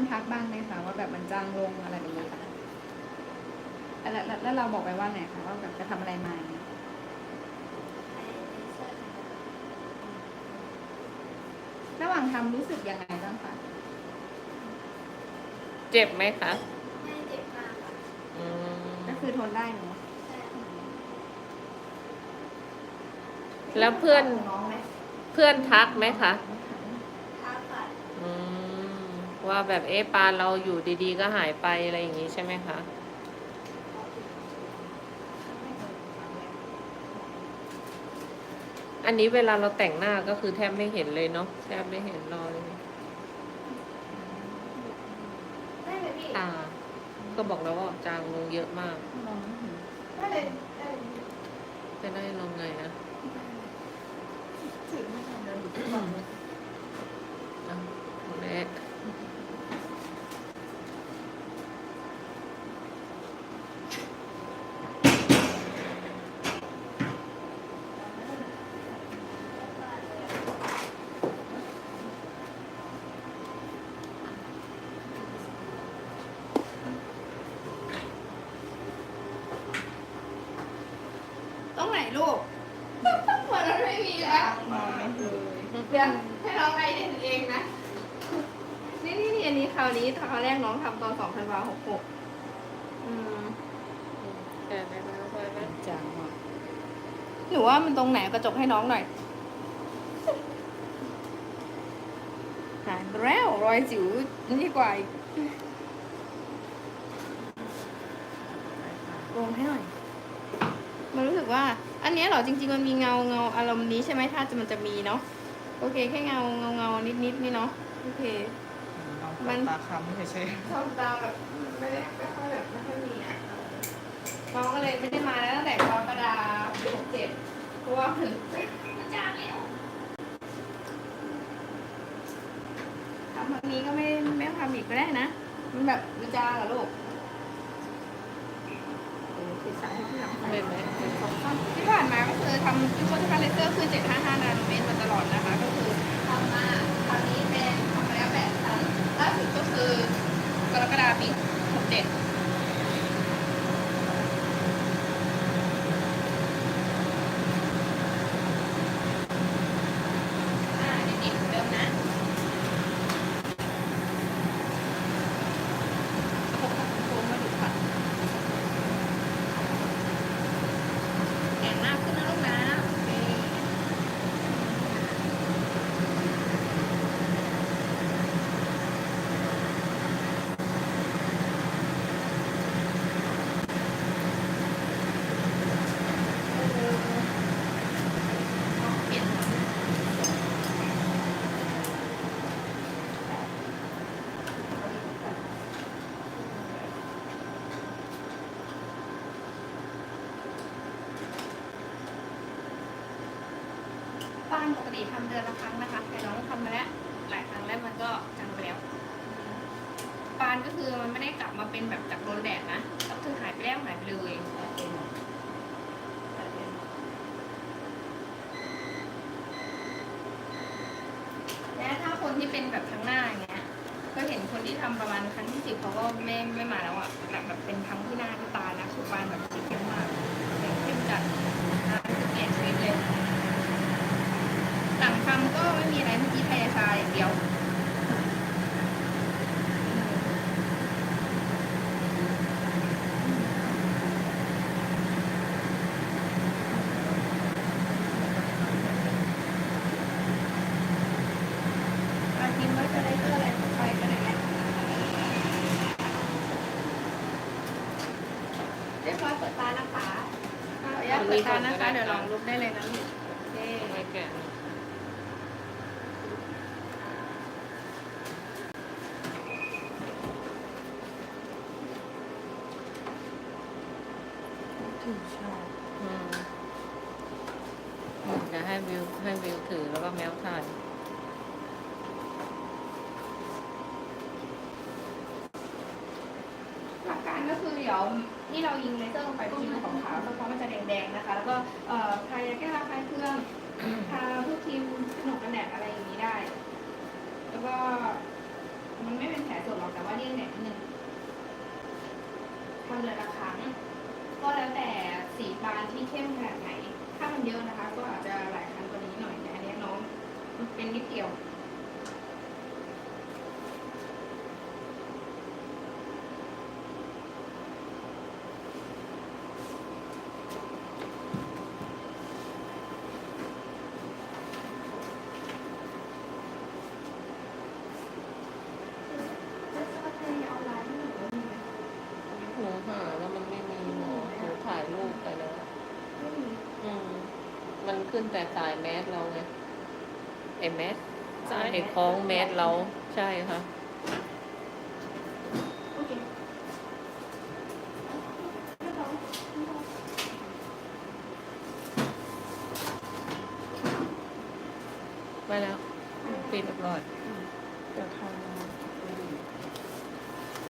คนทักบ้างไหมคะว่าแบบมันจางลงอะไรแบบนี้ค่ะแล้วแล้วแล้วเราบอกไปว่าไงคะว่าแบบจะทำอะไรมาอย่างเงี้ยระหว่างทำรู้สึกยังไงบ้างคะเจ็บไหมคะไม่เจ็บมากค่ะอืมก็คือทนได้เนอะใช่ค่ะแล้วเพื่อนน้องไหมเพื่อนทักไหมคะท้าค่ะอืม ว่าแบบเอ๊ะปลาเราอยู่ดีๆ ก็หายไปอะไรอย่างงี้ใช่ไหมคะอันนี้เวลาเราแต่งหน้าก็คือแทบไม่เห็นเลยเนาะแทบไม่เห็นรอยเลยได้ไหมพี่ตา ก็บอกแล้วว่าจางลงเยอะมากมองไม่เห็นได้เลยได้เลยจะได้ลงไงอะถือไม่ทันเดินหลุดทุกวันเลยอะแม่ ไหนลูกวันนั้นไม่มีแล้วมองไม่เห็นเลยเดี๋ยวให้น้องไอเดนเองนะ นี่นี่นี่อันนี้คราวนี้คราวแรกน้องทำตอนสองธันวาหกหกอืมแต่ไม่ไม่ไม่ไม่จางมากหนูว่ามันตรงไหนกระจกให้น้องหน่อยหายไปแล้วรอยสิวนี่กว่าอีกลงให้หน่อยมันรู้สึก ว่า อันเนี้ยเหรอจริง ๆ มันมีเงาเงาอารมณ์นี้ใช่ไหมถ้าจะมันจะมีเนาะโอเคแค่เงาเงาเงานิดนิดๆนี่เนาะโอเค มันตาค้ำเฉยชอบตาแบบไม่ได้ไม่ค่อยแบบไม่ค่อยมีอะน้องก็เลยไม่ได้มาแล้วตั้งแต่กรกฎาปีหกเจ็ดเพราะว่าถึงมันจางแล้วทำครั้งนี้ก็ไม่ไม่ต้องทำอีกก็ได้นะมันแบบมันจางเหรอลูกเออติดสายให้ที่หลังไปไม่ไม่ที่ผ่าน มาก็คือทำโฟโตคาเลเซอร์คือ 755 นาโนเมตรมาตลอดนะคะ ก็คือทำมาคราวนี้เป็นทำมาแล้ว8ครั้งล่าสุดก็คือกรกฎาปี67อ่านิดๆเริ่มนะผมโค้งมาดูค่ะ แข็งมากขึ้นนะลูกนะโอเคเปลี่ยน บ้านปกติทำเดือนละครั้งนะคะ แต่น้องทำมาแล้วหลายครั้งแล้วมันก็จางไปแล้วปานก็คือมันไม่ได้กลับมาเป็นแบบจากโดนแดดนะก็คือหายไปแล้วหายไปเลยและถ้าคนที่เป็นแบบทั้งหน้าอย่างเงี้ย ก็เห็นคนที่ทำประมาณครั้งที่สิบเขาก็ไม่ไม่มาแล้วอะแบบแบบเป็นทั้งที่หน้าที่ตานะคือปานแบบสีเข้มมากเข้มจัดนะคือเปลี่ยนชีวิตเลย หลังทำก็ไม่มีอะไร เมื่อกี้พยาชาอย่างเดียวอาทิมไว้จะได้เพื่ออะไรไปกันไหนแหละเรียบร้อยเปิดตานะคะขออนุญาตเปิดตานะคะ เดี๋ยวลองลุกได้เลยนะลูกโอเคไม่แก่ถึ งชอบอืมเดี๋ยวให้วิวให้วิวถือแล้วก็แมวถ่ายหลักการก็คือเดี๋ยวที่เรายิงเลเซอร์ลงไปที่มันของขาวสักพักมันจะแดงๆนะคะ แล้วก็เอ่อทายาแก้ระคายเครื่องทาพวกครีมขนมกันแดดอะไรอย่างนี้ได้ แล้วก็เอ่อเดี๋ยวเราจะทำการมันไม่เป็นแผลสดหรอกแต่ว่าเลี่ยงแดดนิดนึงทำเดือนละครั้งก็แล้วแต่ สีบานที่เข้มขนาดไหน ถ้ามันเยอะนะคะ ก็อาจจะหลายครั้งกว่านี้หน่อยแต่อันนี้น้องมันเป็นนิดเดียว หนูหาแล้วมันไม่มีหมอหนูถ่ายรูปไปแล้ว อืม มัน ขึ้นแต่สายแมสเราไงไอแมสสายคล้องแมสเราใช่ค่ะโอเคไปแล้ว ปิดเรียบร้อยอืม